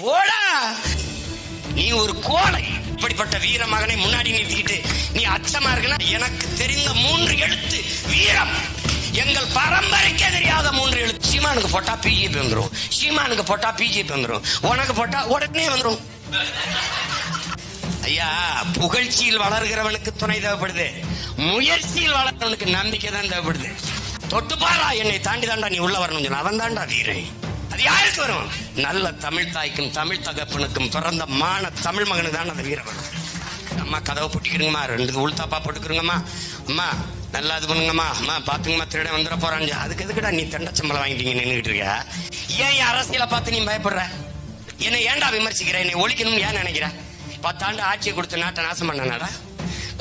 போடா! நீ ஒரு கோலை. இப்படிப்பட்ட வீர மகனை முன்னாடி நிறுத்திக்கிட்டு நீ அச்சமா இருக்குன்னா எனக்கு தெரிந்த மூன்று எழுத்து வீரம். எங்கள் பரம்பரைக்கே தெரியாத மூன்று எழுத்து. சீமானுக்கு போட்டா பிஜேபி வந்துரும். சீமானுக்கு போட்டா பிஜேபி வந்துரும். உனக்கு போட்டா உடனே வந்துரும். ஐயா புகழ்ச்சியில் வளர்கிறவனுக்கு துணை தேவைப்படுது. முயற்சியில் வளர்கிறவனுக்கு நம்பிக்கை தான் தேவைப்படுது. தொட்டு பாரா என்னை தாண்டி தாண்டா நீ உள்ள வரணும் அவன் தாண்டா வீரன். அது யாருக்கு வரும்? நல்ல தமிழ் தாய்க்கும் தமிழ் தகப்பனுக்கும் பிறந்த மான தமிழ் மகனுக்கு தான் அந்த வீரம். அம்மா கதவை புட்டிக்கிறங்கம்மா ரெண்டு உளுத்தாப்பா போட்டுக்கிறங்கம்மா அம்மா நல்லா இது பண்ணுங்கம்மா. அம்மா பாத்துங்கம்மா திருட வந்துட போறான்னு அதுக்கு எதுக்குடா நீ தண்டச்சம்பளம் வாங்கிட்டீங்க நின்றுட்டு இருக்க? ஏன் என் அரசியலை பார்த்து நீ பயப்படுற? என்னை ஏன்டா விமர்சிக்கிற? என்னை ஒழிக்கணும்னு ஏன் நினைக்கிற? பத்தாண்டு ஆட்சியை கொடுத்து நாட்டை நாசம் பண்ணனாடா?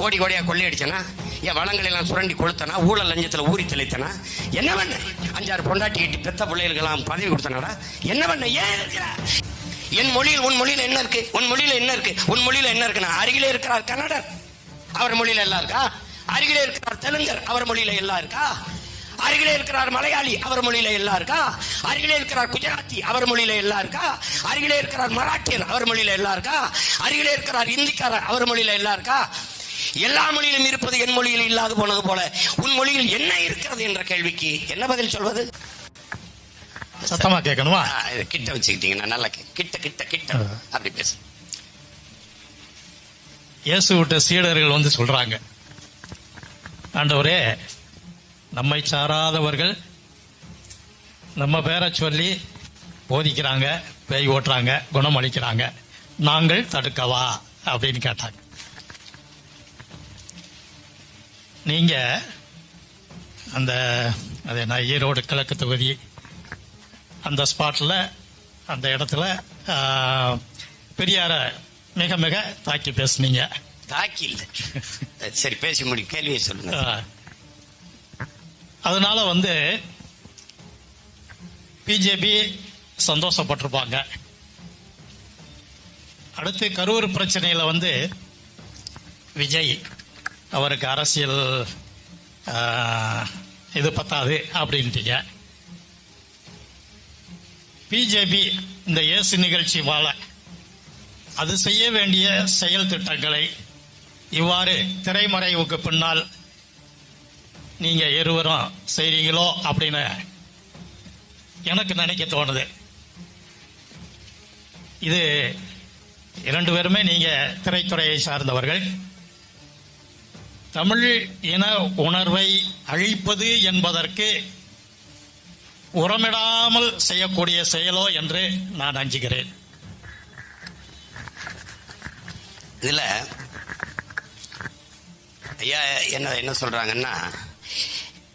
கோடி கோடியா கொள்ளையடிச்சனா? என் வளங்களை எல்லாம் சுரண்டி கொளுத்தனா ஊழல் லஞ்சத்தில் ஊறி தெளித்தனா? என்ன பண்ண? அஞ்சாறு பொண்டாட்டி கட்டி பெத்த பிள்ளைகளுக்கெல்லாம் பதவி கொடுத்தனடா? என்ன பண்ண? ஏன் என் மொழியில் உன் மொழியில என்ன இருக்கு? உன் மொழியில என்ன இருக்கு? உன் மொழியில என்ன இருக்குன்னா அருகிலே இருக்கிறார் கன்னடர். அவர் மொழியில எல்லாம் இருக்கா? அருகிலே இருக்கிறார் தெலுங்கர். அவர் மொழியில எல்லாம் இருக்கா? அருகிலே இருக்கிறார் மலையாளி. அவர் மொழியில எல்லாம் இருக்கா? அருகிலே இருக்கிறார் குஜராத்தி. அவர் மொழியில எல்லாம் இருக்கா? அருகிலே இருக்கிறார் மராட்டியர். அவர் மொழியில எல்லாம் இருக்கா? அருகிலே இருக்கிறார் இந்திக்காரர். அவர் மொழியில எல்லாம் இருக்கா? எல்லா மொழியிலும் இருப்பது என் மொழியில் இல்லாது போனது போல உன் மொழியில் என்ன இருக்கிறது என்ற கேள்விக்கு என்ன பதில் சொல்வது? சத்தமா கேட்கணுமா? கிட்ட வச்சுக்கிட்டீங்கன்னா நல்லா கிட்ட கிட்ட கிட்ட. அப்படி பேசு. இயேசு விட்ட சீடர்கள் வந்து சொல்றாங்க. ஆண்டவரே நம்மை சாராதவர்கள் நம்ம பேரை சொல்லி போதிக்கிறாங்க பேய் ஓட்டுறாங்க குணம் அளிக்கிறாங்க. நாங்கள் தடுக்கவா? அப்படின்னு கேட்டாங்க. நீங்க அந்த அது என்ன ஈரோடு கிழக்கு தொகுதி அந்த ஸ்பாட்ல அந்த இடத்துல பெரியார மிக மிக தாக்கி பேசுனீங்க. தாக்கி இல்ல. சரி பேசி முடி கேள்வியை சொல்லுங்க. அதனால வந்து பிஜேபி சந்தோஷப்பட்டிருப்பாங்க. அடுத்து கரூர் பிரச்சனையில வந்து விஜய். அவருக்கு அரசியல் இது பத்தாது அப்படின்ட்டீங்க. பிஜேபி இந்த இயேசு நிகழ்ச்சி வாழ அது செய்ய வேண்டிய செயல் திட்டங்களை இவ்வாறு திரைமறைவுக்கு பின்னால் நீங்க இருவரும் செய்றீங்களோ அப்படின்னு எனக்கு நினைக்க தோணுது. இது இரண்டு பேருமே நீங்க திரைத்துறையை சார்ந்தவர்கள். தமிழ் இன உணர்வை அழிப்பது என்பதற்கு உரமிடாமல் செய்யக்கூடிய செயலோ என்று நான் அஞ்சுகிறேன். இதுல ஐயா என்ன என்ன சொல்றாங்கன்னா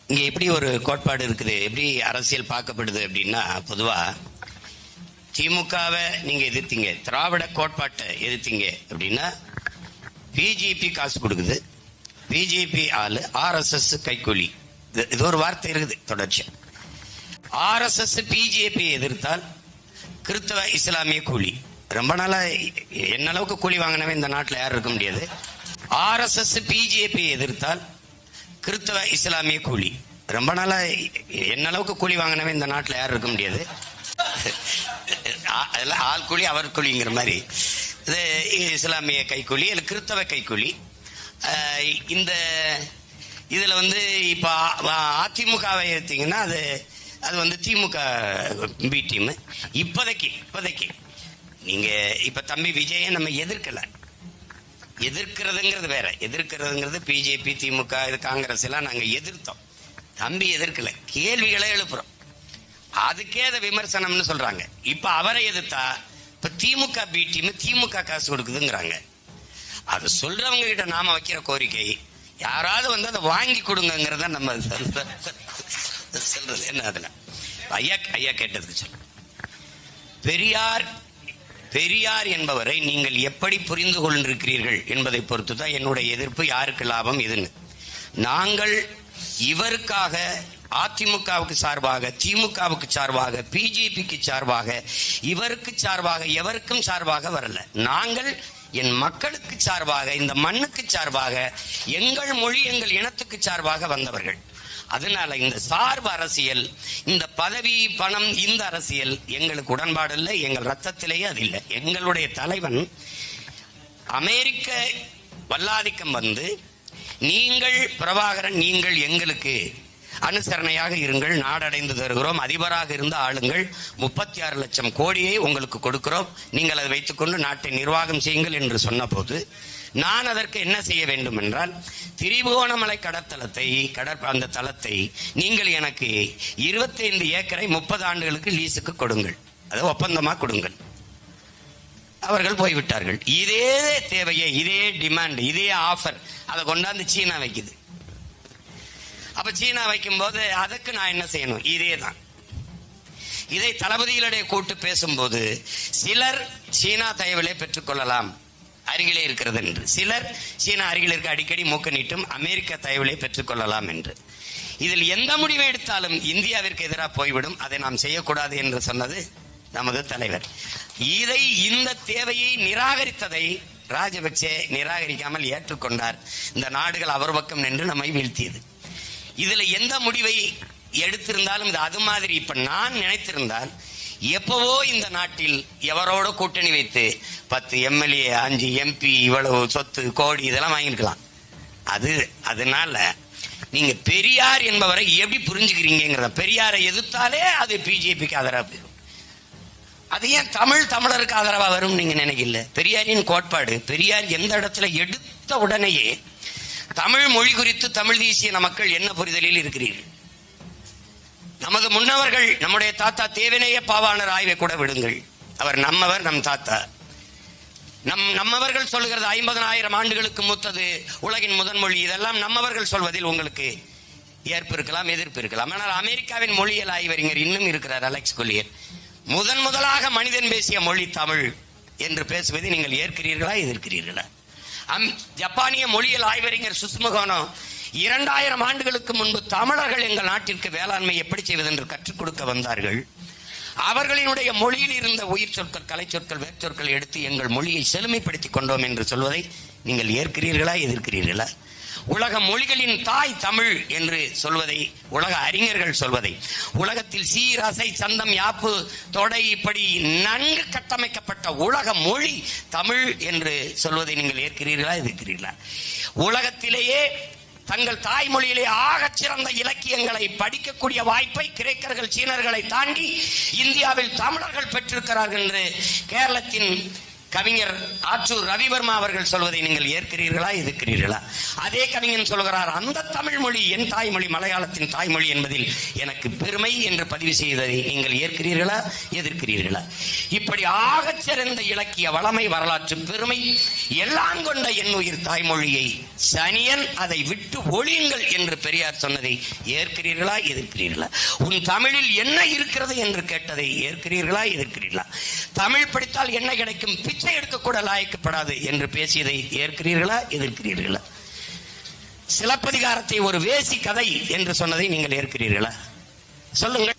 இங்க எப்படி ஒரு கோட்பாடு இருக்குது எப்படி அரசியல் பார்க்கப்படுது அப்படின்னா பொதுவா திமுகவை நீங்க எதிர்த்தீங்க திராவிட கோட்பாட்டை எதிர்த்தீங்க அப்படின்னா பிஜேபி காசு கொடுக்குது பிஜேபி ஆளு ஆர்எஸ்எஸ் கைக்கூலி. இது- இது ஒரு வார்த்தை இருக்குது தொடர்ச்சியா. ஆர்எஸ்எஸ் பிஜேபி எதிர்த்தால் கிறிஸ்தவ இஸ்லாமிய கூலி. ரொம்ப நாளா என்ன அளவுக்கு கூலி வாங்கினவே இந்த நாட்டில் யாரும் இருக்க முடியாது. ஆர்எஸ்எஸ் பிஜேபி எதிர்த்தால் கிறிஸ்தவ இஸ்லாமிய கூலி. ரொம்ப நாளா என்ன அளவுக்கு கூலி வாங்கினவே இந்த நாட்டில் யாரும் இருக்க முடியாது. ஆ- அதெல்லாம் ஆள் கூலி அவர் கூலிங்கிற மாதிரி. இது இஸ்லாமிய கைக்கூலி இல்லை கிறிஸ்தவ கைக்கூலி. இந்த இதில் வந்து இப்போ அதிமுகவை எடுத்தீங்கன்னா அது அது வந்து திமுக பி டீம். இப்போதைக்கு இப்போதைக்கு. நீங்கள் இப்போ தம்பி விஜயை நம்ம எதிர்க்கலை. எதிர்க்கிறதுங்கிறது வேற. எதிர்க்கிறதுங்கிறது பிஜேபி திமுக இது காங்கிரஸ் எல்லாம் நாங்கள் எதிர்த்தோம். தம்பி எதிர்க்கலை. கேள்விகளை எழுப்புறோம். அதுக்கே அதை விமர்சனம்னு சொல்கிறாங்க இப்போ அவரை எதிர்த்தா இப்போ திமுக பி டீம் திமுக காசு கொடுக்குதுங்கிறாங்க. அது சொல்றவங்க கிட்ட நாம வைக்கிற கோரிக்கை. யாராவது வந்து அதை வாங்கி கொடுங்கிறத நம்ம சொல்றது. என்ன அதுல? ஐயா ஐயா கேட்டதுக்கு சொல்ல. பெரியார் பெரியார் என்பவரை நீங்கள் எப்படி புரிந்து கொண்டிருக்கிறீர்கள் என்பதை பொறுத்து தான் என்னுடைய எதிர்ப்பு யாருக்கு லாபம் எதுன்னு. நாங்கள் இவருக்காக அதிமுகவுக்கு சார்பாக திமுகவுக்கு சார்பாக பிஜேபிக்கு சார்பாக இவருக்கு சார்பாக எவருக்கும் சார்பாக வரல. நாங்கள் என் மக்களுக்கு சார்பாக இந்த மண்ணுக்கு சார்பாக எங்கள் மொழி எங்கள் இனத்துக்கு சார்பாக வந்தவர்கள். அதனால இந்த சார்பு அரசியல் இந்த பதவி பணம் இந்த அரசியல் எங்களுக்கு உடன்பாடு இல்லை எங்கள் ரத்தத்திலேயே அது இல்லை. எங்களுடைய தலைவன் அமெரிக்க வல்லாதிக்கம் வந்து நீங்கள் பிரபாகரன் நீங்கள் எங்களுக்கு அனுசரணையாக இருங்கள் நாடடைந்து தருகிறோம். அதிபராக இருந்த ஆளுங்கள் முப்பத்தி ஆறு லட்சம் கோடியை உங்களுக்கு கொடுக்கிறோம். நீங்கள் அதை வைத்துக்கொண்டு நாட்டை நிர்வாகம் செய்யுங்கள் என்று சொன்னபோது நான் அதற்கு என்ன செய்ய வேண்டும் என்றால் திரிபுவனமலை கடற்தலத்தை கடற் அந்த தளத்தை நீங்கள் எனக்கு 25 ஏக்கரை முப்பது ஆண்டுகளுக்கு லீஸுக்கு கொடுங்கள். அதை ஒப்பந்தமாக கொடுங்கள். அவர்கள் போய்விட்டார்கள். இதே தேவையை இதே டிமாண்ட் இதே ஆஃபர் அதை கொண்டாந்து சீனா வைக்குது. அப்ப சீனா வைக்கும்போது அதுக்கு நான் என்ன செய்யணும்? இதே தான் இதை தளபதிகளிடையே கூட்டு பேசும்போது சிலர் சீனா தயவிலே பெற்றுக்கொள்ளலாம். அருகிலே இருக்கிறது என்று. சிலர் சீனா அருகில் இருக்க அடிக்கடி மூக்க நீட்டும் அமெரிக்க தயவிலே பெற்றுக்கொள்ளலாம் என்று. இதில் எந்த முடிவை எடுத்தாலும் இந்தியாவிற்கு எதிராக போய்விடும். அதை நாம் செய்யக்கூடாது என்று சொன்னது நமது தலைவர். இதை இந்த தேவையை நிராகரித்ததை ராஜபக்சே நிராகரிக்காமல் ஏற்றுக்கொண்டார். இந்த நாடுகள் அவர் பக்கம் நின்று நம்மை வீழ்த்தியது. இதுல எந்த முடிவை எடுத்திருந்தாலும் இது அது மாதிரி. இப்ப நான் நினைத்திருந்தால் எப்பவோ இந்த நாட்டில் எவரோட கூட்டணி வைத்து பத்து எம்எல்ஏ அஞ்சு எம்பி இவ்வளவு சொத்து கோடி இதெல்லாம் வாங்கியிருக்கலாம். அது அதனால நீங்க பெரியார் என்பவரை எப்படி புரிஞ்சுக்கிறீங்கிறத பெரியாரை எதிர்த்தாலே அது பிஜேபிக்கு ஆதரவா போயிடும். அது ஏன் தமிழ் தமிழருக்கு ஆதரவா வரும் நீங்க நினைக்கல? பெரியாரின் கோட்பாடு பெரியார் எந்த இடத்துல எடுத்த உடனேயே தமிழ் மொழி குறித்து தமிழ் தேசிய மக்கள் என்ன புரிதலில் இருக்கிறீர்கள்? நமது முன்னவர்கள் நம்முடைய தாத்தா தேவனைய பாவாணர் ஆய்வை கூட விடுங்கள். அவர் நம்மவர் நம் தாத்தா. நம் நம்மவர்கள் சொல்லுகிறது ஐம்பதனாயிரம் ஆண்டுகளுக்கு மூத்தது உலகின் முதன் மொழி. இதெல்லாம் நம்மவர்கள் சொல்வதில் உங்களுக்கு ஏற்பு இருக்கலாம் எதிர்ப்பு இருக்கலாம். ஆனால் அமெரிக்காவின் மொழியியல் ஆய்வறிஞர் இன்னும் இருக்கிறார் அலெக்ஸ் கொல்லியர் முதன் முதலாக மனிதன் பேசிய மொழி தமிழ் என்று பேசுவதை நீங்கள் ஏற்கிறீர்களா எதிர்க்கிறீர்களா? ஜப்பானிய மொழியியல் ஆய்வறிஞர் சுஸ்முகோனோ இரண்டாயிரம் ஆண்டுகளுக்கு முன்பு தமிழர்கள் எங்கள் நாட்டிற்கு வேளாண்மை எப்படி செய்வது என்று கற்றுக் கொடுக்க வந்தார்கள். அவர்களினுடைய மொழியில் இருந்த உயிர் சொற்கள் கலை சொற்கள் வேர்ச்சொற்கள் எடுத்து எங்கள் மொழியை செழுமைப்படுத்திக் கொண்டோம் என்று சொல்வதை நீங்கள் ஏற்கிறீர்களா எதிர்க்கிறீர்களா? உலக மொழிகளின் தாய் தமிழ் என்று சொல்வதை உலக அறிஞர்கள் சொல்வதை. உலகத்தில் சீரசை சந்தம் யாப்பு தொடை இப்படி நன்கு கட்டமைக்கப்பட்ட உலக மொழி தமிழ் என்று சொல்வதை நீங்கள் ஏற்கிறீர்களா எதிர்க்கிறீர்களா? உலகத்திலேயே தங்கள் தாய்மொழியிலே ஆகச் சிறந்த இலக்கியங்களை படிக்கக்கூடிய வாய்ப்பை கிரேக்கர்கள் சீனர்களை தாண்டி இந்தியாவில் தமிழர்கள் பெற்றிருக்கிறார்கள் என்று கேரளத்தின் கவிஞர் ஆற்றூர் ரவிவர்மா அவர்கள் சொல்வதை நீங்கள் ஏற்கிறீர்களா எதிர்க்கிறீர்களா? அதே கவிஞன் சொல்கிறார் அந்த தமிழ் மொழி என் தாய்மொழி மலையாளத்தின் தாய்மொழி என்பதில் எனக்கு பெருமை என்று பதிவு செய்ததை நீங்கள் ஏற்கிறீர்களா எதிர்க்கிறீர்களா? இப்படி ஆகச் சிறந்த இலக்கிய வளமை வரலாற்று பெருமை எல்லாம் கொண்ட என் உயிர் தாய்மொழியை சனியன் அதை விட்டு ஒழியுங்கள் என்று பெரியார் சொன்னதை ஏற்கிறீர்களா எதிர்க்கிறீர்களா? உன் தமிழில் என்ன இருக்கிறது என்று கேட்டதை ஏற்கிறீர்களா எதிர்க்கிறீர்களா? தமிழ் படித்தால் என்ன கிடைக்கும்? பிச்சை எடுக்கக்கூட லாய்க்கப்படாது என்று பேசியதை ஏற்கிறீர்களா? எதிர்க்கிறீர்களா? சிலப்பதிகாரத்தை ஒரு வேசி கதை என்று சொன்னதை நீங்கள் ஏற்கிறீர்களா? சொல்லுங்கள்.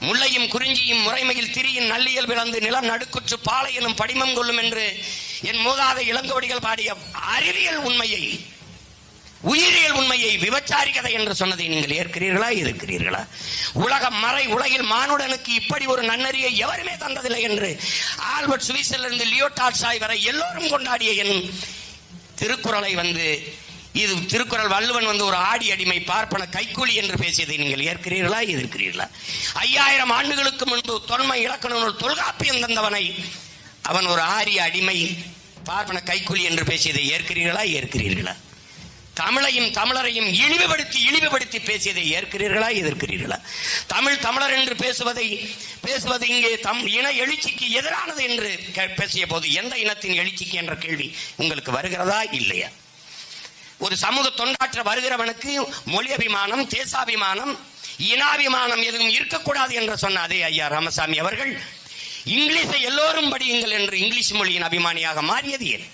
முல்லையும் குறிஞ்சியும் முறைமையில் திரியின் நல்லியல் விளந்து நிலம் நடுக்குற்று பாலை எனும் படிமம் கொள்ளும் என்று என் மூதாத இளங்கோடிகள் பாடிய அறிவியல் உண்மையை உயிரியல் உண்மையை விபச்சாரி கதை என்று சொன்னதை நீங்கள் ஏற்கிறீர்களா? இருக்கிறீர்களா உலகம் மறை உலகில் மானுடனுக்கு இப்படி ஒரு நன்னறியை எவருமே தந்ததில்லை என்று ஆல்பர்ட் சுவிஸிலிருந்து லியோடார் சாய் வரை எல்லோரும் கொண்டாடிய என் திருக்குறளை வந்து இது திருக்குறள் வள்ளுவன் வந்து ஒரு ஆடி அடிமை பார்ப்பன கைக்கூலி என்று பேசியதை நீங்கள் ஏற்கிறீர்களா? எதிர்க்கிறீர்களா ஐயாயிரம் ஆண்டுகளுக்கு முன்பு தொன்மை இலக்கண நூல் தொல்காப்பியம் தந்தவனை அவன் ஒரு ஆரிய அடிமை பார்ப்பன கைக்கூலி என்று பேசியதை ஏற்கிறீர்களா? ஏற்கிறீர்களா? தமிழையும் தமிழரையும் இழிவுபடுத்தி இழிவுபடுத்தி பேசியதை ஏற்கிறீர்களா எதிர்க்கிறீர்களா? தமிழ் தமிழர் என்று பேசுவதை பேசுவது இங்கே தம் இன எழுச்சிக்கு எதிரானது என்று கே- பேசிய போது எந்த இனத்தின் எழுச்சிக்கு என்ற கேள்வி உங்களுக்கு வருகிறதா இல்லையா? ஒரு சமூக தொண்டாற்ற வருகிறவனுக்கு மொழி அபிமானம் தேசாபிமானம் இனாபிமானம் எதுவும் இருக்கக்கூடாது என்று சொன்ன அதே ஐயா ராமசாமி அவர்கள் இங்கிலீஷை எல்லோரும் படியுங்கள் என்று இங்கிலீஷ் மொழியின் அபிமானியாக மாறியது ஏன்?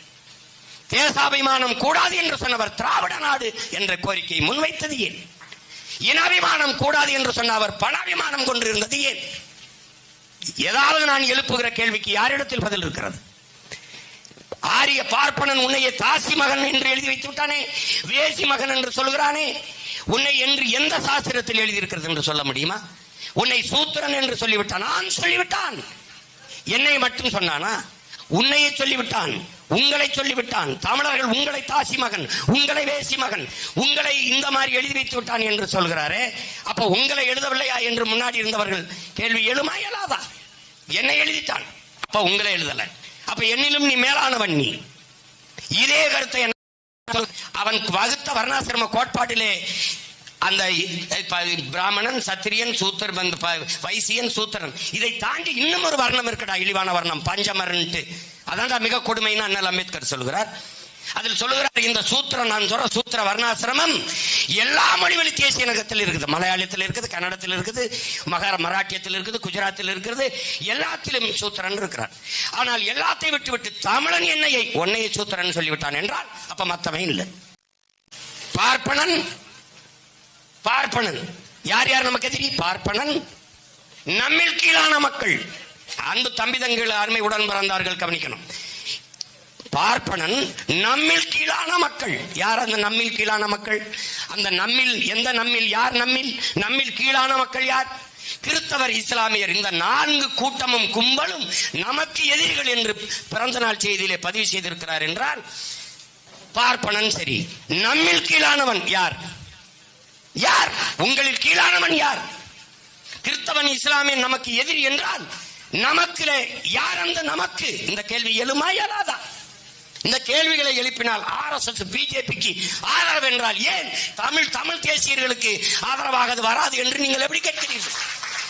தேசாபிமானம் கூடாது என்று சொன்னவர் திராவிட நாடு என்ற கோரிக்கையை முன்வைத்தது ஏன்? இனாபிமானம் கூடாது என்று சொன்ன அவர் பணாபிமானம் கொண்டிருந்தது ஏன்? ஏதாவது நான் எழுப்புகிற கேள்விக்கு யாரிடத்தில் பதில் இருக்கிறது? ஆரிய பார்ப்பனன் உன்னைய தாசி மகன் என்று எழுதி வைத்து விட்டானே வேசி மகன் என்று சொல்கிறானே உன்னை என்று எந்த சாஸ்திரத்தில் எழுதியிருக்கிறது என்று சொல்ல முடியுமா? உன்னை சூத்திரன் என்று சொல்லிவிட்டான். நான் சொல்லிவிட்டான். என்னை மட்டும் சொன்னானா? உன்னையே சொல்லிவிட்டான். உங்களை சொல்லிவிட்டான். தமிழர்கள் உங்களை தாசி மகன் உங்களை வேசி மகன் உங்களை இந்த மாதிரி எழுதி வைத்து விட்டான் என்று சொல்கிறாரே. அப்ப உங்களை எழுதவில்லையா என்று முன்னாடி இருந்தவர்கள் கேள்வி எழுமா இயலாதா என்னை எழுதிட்டான். அப்ப உங்களை எழுதல. அப்ப என்னிலும் நீ மேலானவன் நீ. இதே கருத்தை என்ன அவன் வகுத்த வர்ணாசிரம கோட்பாட்டிலே அந்த பிராமணன் சத்திரியன் சூத்தர் பந்த- ப- வைசியன் சூத்திரன். இதை தாண்டி இன்னும் ஒரு வர்ணம் இருக்கடா இழிவான வர்ணம். பஞ்சமரன்ட்டு. அதான்டா மிக கொடுமைன்னு அண்ணல் அம்பேத்கர் சொல்கிறார் அதில் சொல்லுகிறார் இந்த சூத்திரம் நான் சொல்ற சூத்திர வர்ணாசிரமம் எல்லா மொழிவழி தேசிய நகரத்தில் இருக்குது. மலையாளத்தில் இருக்குது கன்னடத்தில் இருக்குது மகார மராட்டியத்தில் இருக்குது குஜராத்தில் இருக்கிறது எல்லாத்திலும் சூத்திரன் இருக்கிறார் ஆனால் எல்லாத்தையும் விட்டு விட்டு தமிழன் என்னையை ஒன்னையை சூத்திரன் சொல்லிவிட்டான் என்றால் அப்ப மத்தவன் இல்லை. பார்ப்பனன் பார்ப்பனன். யார் யார் நமக்கு எதிரி? பார்ப்பனன். நம்மில் கீழான மக்கள். அன்பு தம்பிதங்கள் அருமை உடன் பிறந்தார்கள் கவனிக்கணும். பார்ப்பனன் நம்மில் கீழான மக்கள். யார் அந்த நம்மில் கீழான மக்கள்? அந்த நம்மில் எந்த நம்மில் யார் நம்மில்? நம்மில் கீழான மக்கள் யார்? கிறிஸ்தவர் இஸ்லாமியர். இந்த நான்கு கூட்டமும் கும்பலும் நமக்கு எதிரிகள் என்று பிறந்த நாள் செய்தியிலே பதிவு செய்திருக்கிறார் என்றால் பார்ப்பனன் சரி. நம்மில் கீழானவன் யார்? யார்? உங்களில் கீழானவன் யார்? கிறிஸ்தவன் இஸ்லாமியன் நமக்கு எதிரி என்றால் நமக்கிலே யார் அந்த நமக்கு? இந்த கேள்வி எழுமா இயலாதா? இந்த கேள்விகளை எழுப்பினால் ஆர்எஸ்எஸ் பிஜேபிக்கு ஆதரவு என்றால் ஏன்? தமிழ் தமிழ் தேசியர்களுக்கு ஆதரவாக அது வராது என்று நீங்கள் எப்படி கேட்கிறீர்கள்?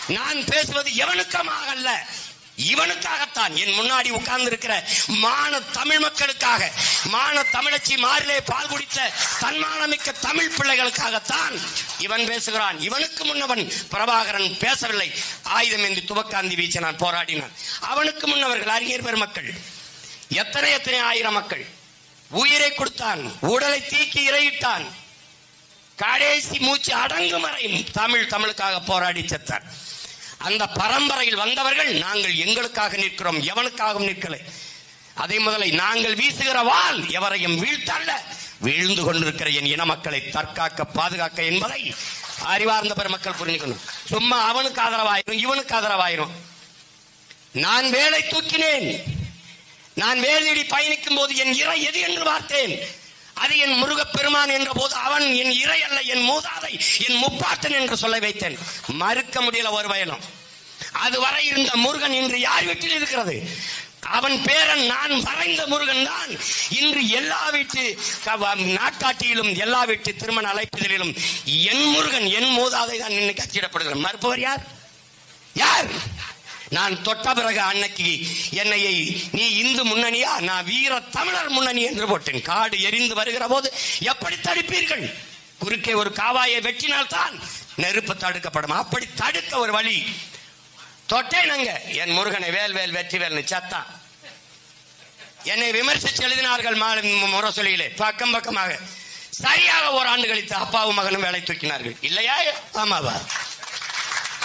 நான் பேசுவது எவனுக்கமாக அல்ல இவனுக்காகத்தான் என் முன்னாடி உட்கார்ந்து இருக்கிற மான தமிழ் மக்களுக்காக மான தமிழச்சி மாறிலே பால் குடித்த தன்மானமிக்க தமிழ் பிள்ளைகளுக்காகத்தான் இவன் பேசுகிறான். இவனுக்கு முன்னவன் பிரபாகரன் பேசவில்லை. ஆயுதம் ஏந்தி துவக்காந்தி வீச்ச நான் போராடினான். அவனுக்கு முன்னவர்கள் அறிஞர் பெருமக்கள். எத்தனை எத்தனை ஆயிரம் மக்கள். உயிரை கொடுத்தான் உடலை தீக்கி இறையிட்டான் கடைசி மூச்சு அடங்கும் வரை தமிழ் தமிழுக்காக போராடி செத்தார் அந்த பரம்பரையில் வந்தவர்கள் நாங்கள் எங்களுக்காக நிற்கிறோம் எவனுக்காகவும் நிற்கலை. அதே முதலை நாங்கள் வீசுகிறவால் எவரையும் வீழ்த்தல்ல. வீழ்ந்து கொண்டிருக்கிற என் இன மக்களை தற்காக்க பாதுகாக்க என்பதை அறிவார்ந்த பெருமக்கள் புரிஞ்சுக்கணும். சும்மா அவனுக்கு ஆதரவாயிரும் இவனுக்கு ஆதரவாயிரும். நான் வேலை தூக்கினேன். நான் வேலையடி பயணிக்கும் போது என் இறை எது என்று பார்த்தேன். அது என் முருகப் பெருமான் என்ற போது அவன் என் இறை அல்ல என் மூதாதை என் முப்பாட்டன் என்று சொல்ல வைத்தேன். மறுக்க முடியல ஒரு வயலும். அதுவரை இருந்த முருகன் இன்று யார் வீட்டில் இருக்கிறது? அவன் பேரன் நான் வரைந்த முருகன் தான். இன்று எல்லா வீட்டு நாட்காட்டியிலும் நாட்டாட்டியிலும் எல்லா வீட்டு திருமண அழைப்பிதழிலும் என் முருகன் என் மூதாதை தான் இன்னைக்கு அச்சிடப்படுகிறான் மறுப்பவர் யார்? யார்? நான் தொட்ட பிறகு அன்னைக்கு என்னையை நீ இந்து முன்னணியா? நான் வீர தமிழர் முன்னணி என்று போட்டேன். காடு எரிந்து வருகிற போது எப்படி தடுப்பீர்கள்? குறுக்கே ஒரு காவாயை வெட்டினால்தான் நெருப்பு தடுக்கப்படும். அப்படி தடுக்க ஒரு வழி. தொட்டேனுங்க என் முருகனை வேல் வேல் வெற்றி வேல்னு சத்தான் என்னை விமர்சித்து எழுதினார்கள் முரசொலியிலே. பக்கம் பக்கமாக. சரியாக ஒரு கழித்து அப்பாவும் மகனும் வேலை தூக்கினார்கள். இல்லையா? ஆமாவா?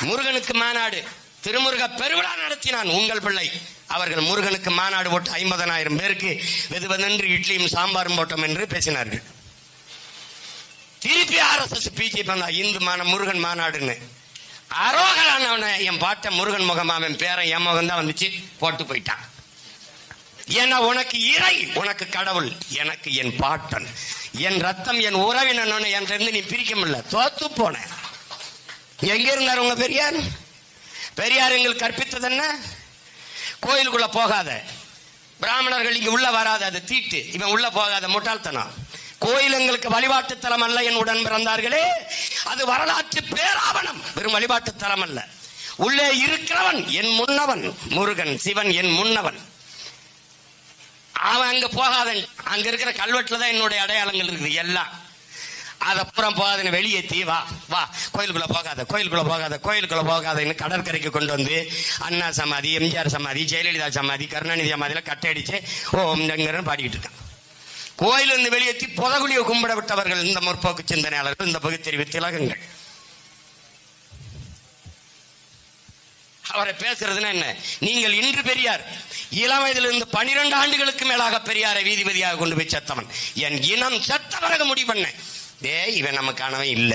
முருகனுக்கு மாநாடு. திருமுருக பெருவிழா நடத்தினான் உங்கள் பிள்ளை. அவர்கள் முருகனுக்கு மாநாடு போட்டு ஐம்பதனாயிரம் பேருக்கு வெதுவென்று இட்லியும் சாம்பாரும் போட்டோம் என்று பேசினார்கள். திருப்பி ஆர்எஸ்எஸ் பிஜேபி பண்ணா இந்து மான முருகன் மாநாடுன்னு. அரோகலானவன என் பாட்ட முருகன் முகம் அவன் பேரன் என் முகம் தான் வந்துச்சு போட்டு போயிட்டான். ஏன்னா உனக்கு இறை உனக்கு கடவுள் எனக்கு என் பாட்டன். என் ரத்தம் என் உறவினன் இருந்து நீ பிரிக்க முடியல தோத்து போன. எங்க இருந்தார் உங்க பெரியார்? பெரியார் எங்களுக்கு கற்பித்தது என்ன? கோயிலுக்குள்ள போகாத. பிராமணர்கள் இங்க உள்ள வராத அது தீட்டு. இவன் உள்ள போகாத முட்டாள்தனம். கோயில் எங்களுக்கு வழிபாட்டு தலம் அல்ல என் உடன் பிறந்தார்களே. அது வரலாற்று பேராவணம். வெறும் வழிபாட்டு தலம் அல்ல. உள்ளே இருக்கிறவன் என் முன்னவன் முருகன் சிவன் என் முன்னவன். அவன் அங்க போகாதன். அங்க இருக்கிற கல்வெட்டுல தான் என்னுடைய அடையாளங்கள் இருக்குது எல்லாம். அதப்புறம் போகாதுன்னு தீ வா வா. கோயிலுக்குள்ள போகாத கோயிலுக்குள்ள போகாத கோயிலுக்குள்ள போகாதன்னு கடற்கரைக்கு கொண்டு வந்து அண்ணா சமாதி எம்ஜிஆர் சமாதி ஜெயலலிதா சமாதி கருணாநிதி சமாதியில கட்டடிச்சு ஓம் டங்கர்னு பாடிக்கிட்டு இருக்கான். கோயிலிருந்து வெளியேற்றி புதகுலியை கும்பிட விட்டவர்கள் இந்த முற்போக்கு சிந்தனையாளர்கள் இந்த பகுத்தறிவு திலகங்கள். அவரை பேசுறதுன்னா என்ன? நீங்கள் இன்று பெரியார் இளம் வயதிலிருந்து பனிரெண்டு ஆண்டுகளுக்கு மேலாக பெரியாரை வீதிபதியாக கொண்டு போய் செத்தவன். என் இனம் செத்த பிறகு முடிவு பண்ணேன். டே இவன் நமக்கானவன் இல்ல.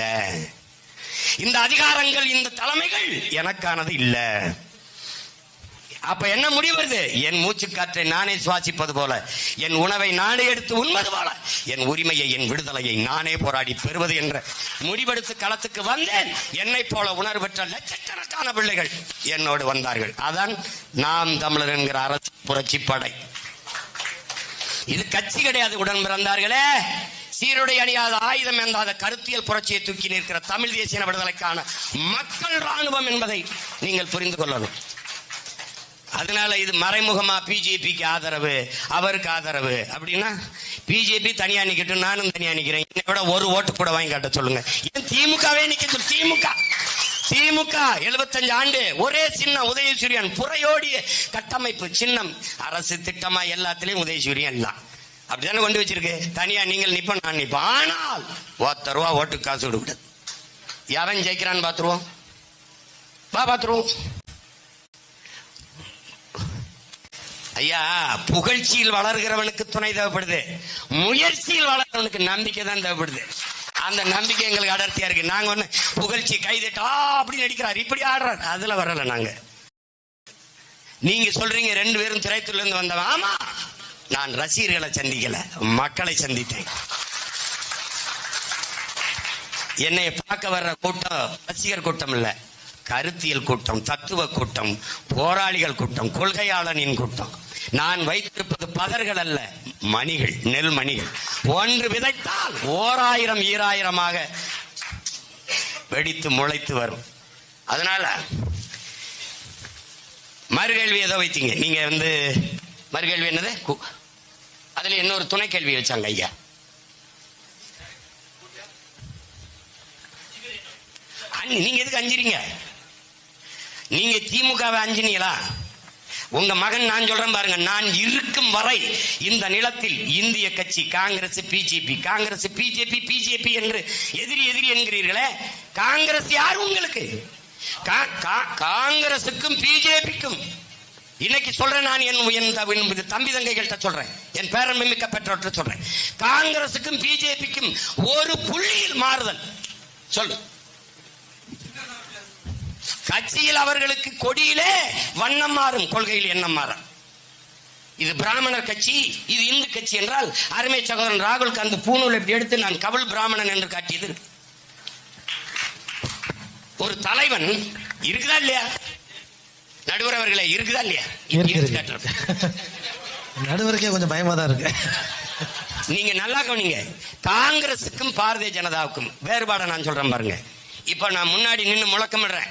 இந்த அதிகாரங்கள் இந்த தலைமைகள் எனக்கானது இல்ல. அப்ப என்ன முடிவு வருது? என் மூச்சு காற்றை நானே சுவாசிப்பது போல என் உணவை நானே எடுத்து உண்பது போல என் உரிமையை என் விடுதலையை நானே போராடி பெறுவது என்ற முடிவெடுத்து களத்துக்கு வந்தேன். என்னை போல உணர்வற்ற லட்சக்கணக்கான பிள்ளைகள் என்னோடு வந்தார்கள். அதான் நாம் தமிழர் என்கிற அரசு புரட்சி படை. இது கட்சி கிடையாது உடன் பிறந்தார்களே. சீருடை அணியாத ஆயுதம் எந்தாத கருத்தியல் புரட்சியை தூக்கி நிற்கிற தமிழ் தேசிய விடுதலைக்கான மக்கள் ராணுவம் என்பதை நீங்கள் புரிந்து கொள்ளணும். அதனால இது மறைமுகமா பிஜேபிக்கு ஆதரவு அவருக்கு ஆதரவு அப்படின்னா பிஜேபி தனியா நிக்கட்டும் நானும் தனியா நிக்கிறேன். என்னை விட ஒரு ஓட்டு கூட வாங்கி காட்ட சொல்லுங்க. ஏன் திமுகவே நிக்க சொல்லு திமுக. திமுக 75 ஆண்டு ஒரே சின்னம் உதயசூரியன் புறையோடிய கட்டமைப்பு சின்னம். அரசு திட்டமா எல்லாத்திலையும் உதயசூரியன் எல்லாம். அப்படித்தானே கொண்டு வச்சிருக்கு? தனியா நீங்கள் நிப்ப நான் நிப்பேன் ஆனால் ஒத்த ரூபா ஓட்டு காசு கொடுக்கூடாது எவன் ஜெயிக்கிறான்னு பாத்துருவோம் வா பாத்துருவோம் ஐயா புகழ்ச்சியில் வளர்கிறவனுக்கு துணை தேவைப்படுது. முயற்சியில் வளர்றவனுக்கு நம்பிக்கை தான் தேவைப்படுது. அந்த நம்பிக்கை எங்களுக்கு அடர்த்தியா இருக்கு. நாங்க ஒண்ணு புகழ்ச்சி கைதட்டா அப்படின்னு நடிக்கிறார். இப்படி ஆடுறாரு. அதுல வரல நாங்க. நீங்க சொல்றீங்க ரெண்டு பேரும் திரைத்துறையில இருந்து வந்தவன். ஆமா நான் ரசிகர்களை சந்திக்கல மக்களை சந்தித்தேன். என்னை பார்க்க வர்ற கூட்டம் ரசிகர் கூட்டம் இல்ல கருத்தியல் கூட்டம் தத்துவ கூட்டம் போராளிகள் கூட்டம் கொள்கையாளனின் கூட்டம். நான் வைத்திருப்பது பதர்கள் அல்ல மணிகள் நெல் மணிகள். ஒன்று விதைத்தால் ஓராயிரம் ஈராயிரமாக வெடித்து முளைத்து வரும். அதனால மறுகேள்வி ஏதோ வைத்தீங்க. நீங்க வந்து மறுகேள்வி என்னது? அதுல இன்னொரு துணை கேள்வி வச்சாங்க ஐயா. நீங்க எதுக்கு அஞ்சுறீங்க? நீங்க திமுகவை அஞ்சினீங்களா? உங்க மகன் நான் சொல்றேன் பாருங்க நான் இருக்கும் வரை இந்த நிலத்தில் இந்திய கட்சி Congress BJP Congress BJP BJP என்று எதிரி எதிரி என்கிறீர்களே காங்கிரஸ் யார் உங்களுக்கு? காங்கிரசுக்கும் பிஜேபிக்கும் இன்னைக்கு சொல்றேன் நான் என் என் தம்பி தங்கைகள்கிட்ட சொல்றேன். என் பேரன் மிக்க பெற்றோர்கிட்ட சொல்றேன். காங்கிரசுக்கும் பிஜேபிக்கும் ஒரு புள்ளியில் மாறுதல். சொல்லு. கட்சியில் அவர்களுக்கு கொடியிலே வண்ணம் மாறும் கொள்கையில் எண்ணம் மாறும். இது பிராமணர் கட்சி இது இந்து கட்சி என்றால் அருமை சகோதரன் ராகுல் காந்த் பூணூல் இப்படி எடுத்து நான் கவல் பிராமணன் என்று காட்டியது. ஒரு தலைவன் இருக்குதா இல்லையா? நடுவர் அவர்களே இருக்குதா இல்லையா? இருக்கு, இருக்கு இருக்கு. காட்டுறது. நடுவருக்கே கொஞ்சம் பயமா தான் இருக்கு. நீங்க நல்லா கவனிங்க. காங்கிரசுக்கும் பாரதிய ஜனதாவுக்கும் வேறுபாடை நான் சொல்றேன் பாருங்க. இப்ப நான் முன்னாடி நின்னு முழக்கமிடுறேன்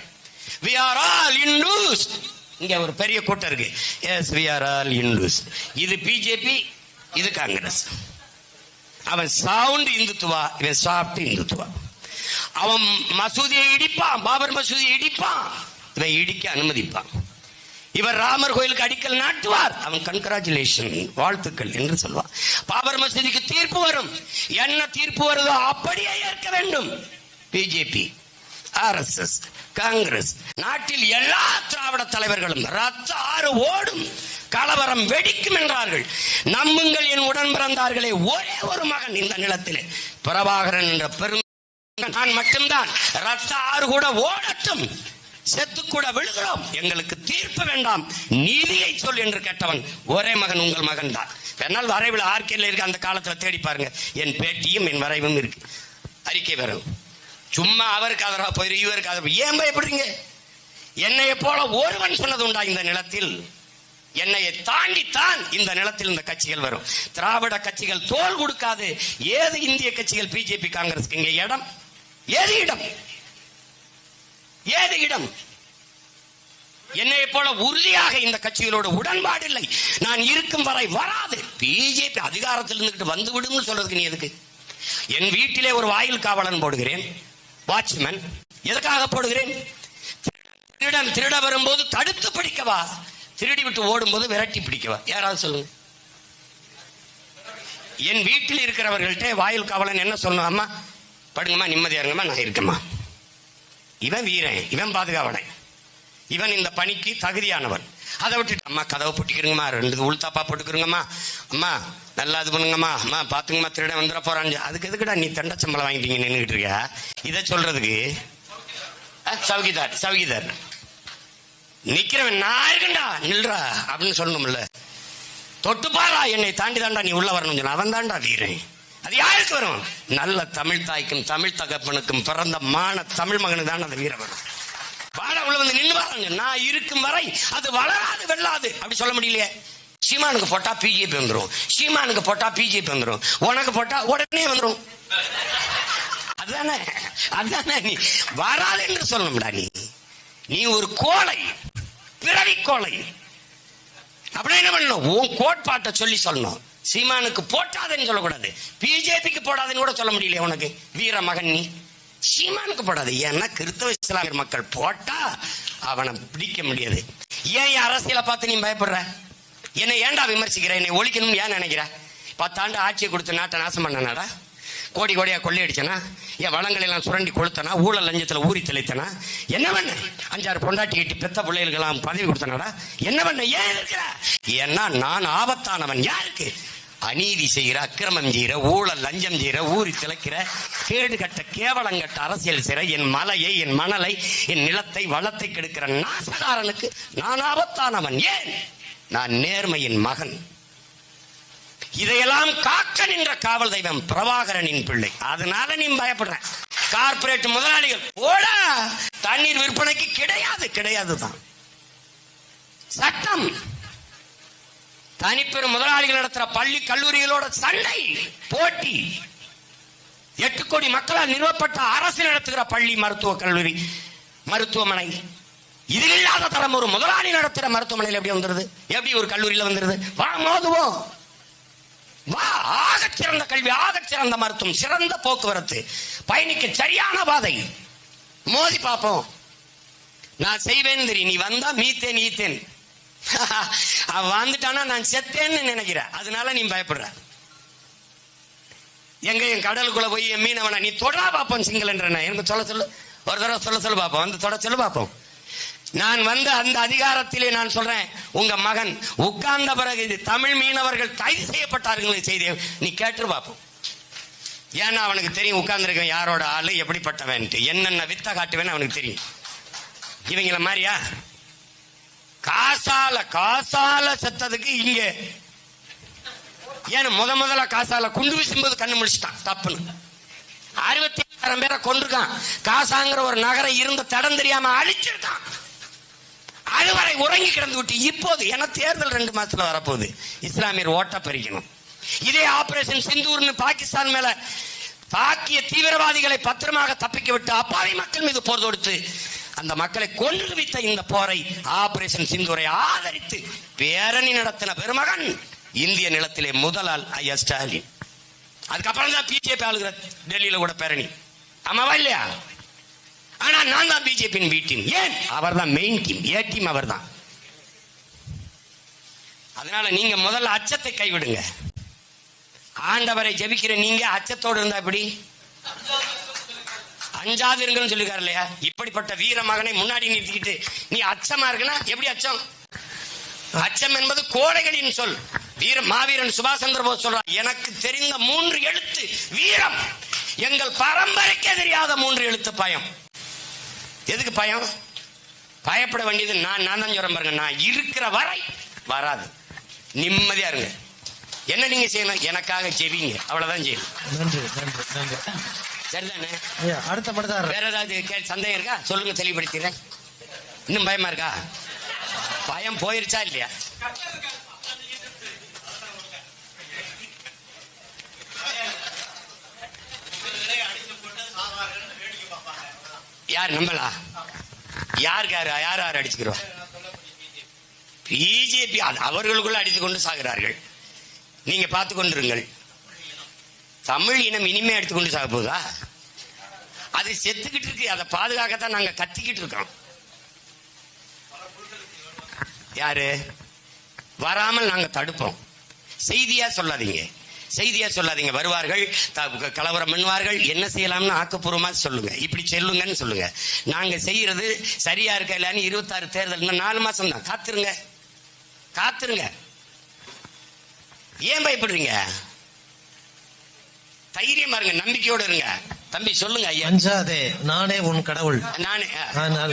வி ஆர் ஆல் இண்டூஸ் இங்க ஒரு பெரிய கூட்டம் இருக்கு. Yes we are all Hindus இது பிஜேபி இது காங்கிரஸ். அவன் சவுண்ட் இந்துத்துவா இவன் சாப்பிட்டு இந்துத்துவா. அவன் மசூதியை இடிப்பான் பாபர் மசூதியை இடிப்பான். இவன் இடிக்க அனுமதிப்பான். இவர் ராமர் கோயிலுக்கு அடிக்கல் நாட்டுவார். அவன் கன்கிராச்சுலேஷன் வாழ்த்துக்கள் என்று சொல்வார் பாபர் மசூதிக்கு தீர்ப்பு வரும். என்ன தீர்ப்பு வருதோ அப்படியே ஏற்க வேண்டும். பிஜேபி ஆர்எஸ்எஸ் காங்கிரஸ் நாட்டில் எல்லா திராவிட தலைவர்களும் ரத்த ஆறு ஓடும். கலவரம் வெடிக்கும் என்றார்கள். நம்புங்கள் என் உடன் பிறந்தார்களே ஒரே ஒரு மகன் இந்த நிலத்திலே. பிரபாகரன் என்ற பெரும் நான் மட்டும்தான். ரத்த ஆறு கூட ஓடட்டும். செத்து கூட விழுகிறோம். எங்களுக்கு தீர்ப்பு வேண்டாம். நீதியை சொல் என்று கேட்டவன் ஒரே மகன் உங்கள் மகன் தான். என்னால் வரைவில் ஆர்கேல இருக்க அந்த காலத்துல தேடி பாருங்க. என் பேட்டியும் என் வரைவும் இருக்கு. அறிக்கை வரும். சும்மா அவருக்கு ஆதரவா போயிரு இவருக்கு ஆதரவு ஏன் பயப்படுறீங்க என்னைய போல ஒருவன் சொன்னது உண்டா இந்த நிலத்தில்? என்னையை தாண்டித்தான் இந்த நிலத்தில் இந்த கட்சிகள் வரும். திராவிட கட்சிகள் தோல் கொடுக்காது. ஏது இந்திய கட்சிகள் பிஜேபி காங்கிரஸ்க்கு இங்கே இடம்? ஏது இடம்? ஏது இடம்? என்னை போல உறுதியாக இந்த கட்சிகளோட உடன்பாடு இல்லை. நான் இருக்கும் வரை வராது. பிஜேபி அதிகாரத்தில் இருந்துகிட்டு வந்து விடும்னு சொல்றதுக்கு நீ எதுக்கு? என் வீட்டிலே ஒரு வாயில் காவலன் போடுகிறேன். வாட்ச்மேன் எதுக்காக போடுகிறேன்? திருடன் திருட வரும்போது தடுத்து பிடிக்கவா? திருடி விட்டு ஓடும்போது விரட்டி பிடிக்கவா? யாராவது சொல்லுங்க என் வீட்டில் இருக்கிறவர்கள்ட்ட வாயில் காவலன் என்ன சொல்லணும்? அம்மா படுங்கம்மா நிம்மதியா இருங்கம்மா நான் இருக்கேம்மா. இவன் வீரன் இவன் பாதுகாவனை இவன் இந்த பணிக்கு தகுதியானவன். அதை விட்டுட்டு அம்மா கதவை பொட்டிக்கிறங்கம்மா ரெண்டு உளுத்தாப்பா போட்டுக்கிறங்கம்மா அம்மா நல்லா இது பண்ணுங்கம்மா. அம்மா பார்த்துங்கம்மா திருட வந்துட போறான் அதுக்கு எதுக்குடா நீ தண்ட சம்பளம் வாங்கிட்டீங்க நின்றுட்டு இருக்க இதை சொல்றதுக்கு சவுகிதார் சவுகிதார். நிக்கிறவன் நான் இருக்கேன்டா நில்றா அப்படின்னு சொல்லணும்ல. தொட்டுப்பாரா என்னை தாண்டி தாண்டா நீ உள்ள வரணும் சொன்ன. அவன் தாண்டா வீரன். அது யாருக்கு வரும்? நல்ல தமிழ் தாய்க்கும் தமிழ் தகப்பனுக்கும் பிறந்த மான தமிழ் மகனுக்கு தான் அந்த வீரம் வரும் வாழ உள்ள வந்து நின்று பாருங்க. நான் இருக்கும் வரை அது வளராது வெல்லாது. அப்படி சொல்ல முடியலையே? சீமானுக்கு போட்டா பிஜேபி வந்துடும் சீமானுக்கு போட்டா பிஜேபி வந்துரும். உனக்கு போட்டா உடனே வந்துரும். அதானே? அதானே நீ? வராது என்று சொல்லணும்டா நீ. நீ ஒரு கோலை பிறவி கோலை. அப்படியே என்ன பண்ணணும்? உன் கோட்பாட்டை சொல்லி சொல்லணும். சீமானுக்கு போட்டாதேன்னு சொல்லக்கூடாது. பிஜேபிக்கு போடாதுன்னு கூட சொல்ல முடியல உனக்கு. வீர மகன் நீ. சீமானுக்கு போடாது. ஏன்னா கிறிஸ்தவ இஸ்லாமியர் மக்கள் போட்டா அவனை பிடிக்க முடியாது. ஏன் அரசியலை பார்த்து நீ பயப்படுற? என்னை ஏன்டா விமர்சிக்கிற? என்னை ஒழிக்கணும்னு ஏன் நினைக்கிற? பத்தாண்டு ஆட்சியை கொடுத்து நாட்டை நாசம் பண்ணனாடா? கோடி கோடியா கொள்ளையடிச்சனா? என் வளங்களை எல்லாம் சுரண்டி கொளுத்தனா? ஊழல் லஞ்சத்துல ஊறி தெளித்தனா? என்ன பண்ண? அஞ்சாறு பொண்டாட்டி கட்டி பெத்த பிள்ளைகளுக்கெல்லாம் பதவி கொடுத்தனாடா? என்ன பண்ண? ஏன் இருக்கிற ஏன்னா நான் ஆபத்தானவன். யாருக்கு? அநீதி செய்கிற அக்கிரமம் செய்கிற ஊழல் லஞ்சம் செய்கிற ஊறி திளைக்கிற கேடு கட்ட கேவலங்கட்ட அரசியல் செய்கிற என் மலையை என் மணலை என் நிலத்தை வளத்தை கெடுக்கிற நாசகாரனுக்கு நான் ஆபத்தானவன். ஏன்? நான் நேர்மையின் மகன். இதையெல்லாம் காக்க நின்ற காவல் தெய்வம் பிரபாகரனின் பிள்ளை. அதனால நீ பயப்படுற. கார்ப்பரேட் முதலாளிகள் ஓடா தண்ணீர் விற்பனைக்கு கிடையாது கிடையாது தான் சட்டம் தனிப்பெரும் முதலாளிகள் நடத்துற பள்ளி கல்லூரிகளோட சண்டை போட்டி. எட்டு கோடி மக்களால் நிறுவப்பட்ட அரசு நடத்துகிற பள்ளி மருத்துவ கல்லூரி மருத்துவமனை. இதில் இல்லாத தரம் ஒரு முதலாளி நடத்துகிற மருத்துவமனையில் எப்படி வந்துருது? எப்படி ஒரு கல்லூரியில வந்துருது? வா மோதுவோம். வா ஆகச் சிறந்த கல்வி ஆகச் சிறந்த மருத்துவம் சிறந்த போக்குவரத்து. பயணிக்க சரியான பாதை. மோதி பார்ப்போம். நான் செய்வேன் தெரியும். நீ வந்தா மீத்தேன் ஈத்தேன். அவன் வந்துட்டானா நான் செத்தேன்னு நினைக்கிறேன் அதனால நீ பயப்படுற. எங்க என் கடலுக்குள்ள போய் என் மீனவனை நீ தொடா பார்ப்போம் சிங்களன்றன எனக்கு சொல்ல சொல்லு. ஒரு தடவை சொல்ல சொல்லு பார்ப்போம் வந்து தொட சொல்லு பார்ப்போம் நான் வந்த அந்த அதிகாரத்திலே நான் சொல்றேன் உங்க மகன் உட்கார்ந்த பிறகு இது தமிழ் மீனவர்கள் கைது செய்யப்பட்டார்கள் செய்தி. நீ கேட்டு பார்ப்போம் ஏன்னா அவனுக்கு தெரியும் உட்கார்ந்துருக்கேன் யாரோட ஆளு எப்படிப்பட்டவன்ட்டு. என்னென்ன வித்த காட்டுவேன்னு அவனுக்கு தெரியும். இவங்கள மாதிரியா? காசால காசால செத்ததுக்கு இங்க. ஏன்னு முத முதல்ல காசால குண்டு வீசும்போது கண்ணு முடிச்சிட்டான் தப்புன்னு. அறுபத்தி ஆயிரம் பேரை கொண்டிருக்கான் காசாங்கிற ஒரு நகரம் இருந்த தடம் தெரியாம அழிச்சிருக்கான். அதுவரை உறங்கி கிடந்து விட்டு இப்போது என தேர்தல் ரெண்டு மாசத்துல வரப்போகுது. இஸ்லாமியர் ஓட்ட பறிக்கணும் இதே ஆபரேஷன் சிந்தூர்னு பாகிஸ்தான் மேல தாக்கிய தீவிரவாதிகளை பத்திரமாக தப்பிக்க விட்டு அப்பாவி மக்கள் மீது போர் தொடுத்து அந்த மக்களை கொன்று வைத்த இந்த போரை ஆபரேஷன் சிந்தூரை ஆதரித்து பேரணி நடத்தின பெருமகன் இந்திய நிலத்திலே முதலால் ஐயா ஸ்டாலின். அதுக்கப்புறம் தான் பிஜேபி ஆளுகிற டெல்லியில கூட பேரணி. ஆமாவா இல்லையா? ஆனா நான் தான் பிஜேபியின் பி டீம் ஏன்? அவர் தான் மெயின் டீம் ஏ டீம் அவர் தான் அதனால நீங்க முதல்ல அச்சத்தை கைவிடுங்க. ஆண்டவரை ஜெபிக்கிற நீங்க அச்சத்தோடு இருந்தா எப்படி? அஞ்சாது இருங்கன்னு சொல்லிருக்காரு இல்லையா? இப்படிப்பட்ட வீர மகனை முன்னாடி நிறுத்திக்கிட்டு நீ அச்சமா இருக்குன்னா எப்படி அச்சம்? அச்சம் என்பது கோடைகளின் சொல். வீர மாவீரன் சுபாஷ் சந்திர போஸ் சொல்றார் எனக்கு தெரிந்த மூன்று எழுத்து வீரம். எங்கள் பரம்பரைக்கே தெரியாத மூன்று எழுத்து பயம். எதுக்கு பயம்? பயப்பட வேண்டியது நான் நான் தான் சொல்றேன் பாருங்க. நான் இருக்கிற வரை வராது. நிம்மதியா இருங்க. என்ன நீங்க செய்யணும்? எனக்காக ஜெபிங்க. அவ்வளவுதான் செய்யணும். நன்றி நன்றி நன்றி. சரிதானே? அடுத்த மனிதர் வேற ஏதாவது சந்தேகம் இருக்கா? சொல்லுங்க தெளிவுபடுத்திடுறேன். இன்னும் பயமா இருக்கா? பயம் போயிருச்சா இல்லையா? யார் நம்பலா? யாருக்கு யார் யார் யார் அடிச்சுக்கிறோம்? பிஜேபி அவர்களுக்குள்ள அடித்துக் கொண்டு சாகிறார்கள். நீங்க பார்த்து கொண்டிருங்கள். தமிழ் இனம் இனிமே எடுத்துக்கொண்டு சாக போகுதா அது செத்துக்கிட்டு இருக்கு. அதை பாதுகாக்கத்தான் நாங்க கத்திக்கிட்டு இருக்கோம். யாரு? வராமல் நாங்க தடுப்போம். செய்தியா சொல்லாதீங்க. செய்தியா சொல்லாதீங்க. வருவார்கள் த- கலவரம் பண்ணுவார்கள். என்ன செய்யலாம்னு ஆக்கப்பூர்வமா சொல்லுங்க. இப்படி சொல்லுங்கன்னு சொல்லுங்க. நாங்க செய்யறது சரியா இருக்க இல்லையான்னு இருபத்தாறு தேர்தல் இன்னும் நாலு மாசம் தான். காத்துருங்க. காத்துருங்க. ஏன் பயப்படுறீங்க? தைரியமா இருங்க நம்பிக்கையோட இருங்க. தம்பி சொல்லுங்க ஐயா. அஞ்சாதே நானே உன் கடவுள். நானே அதனால.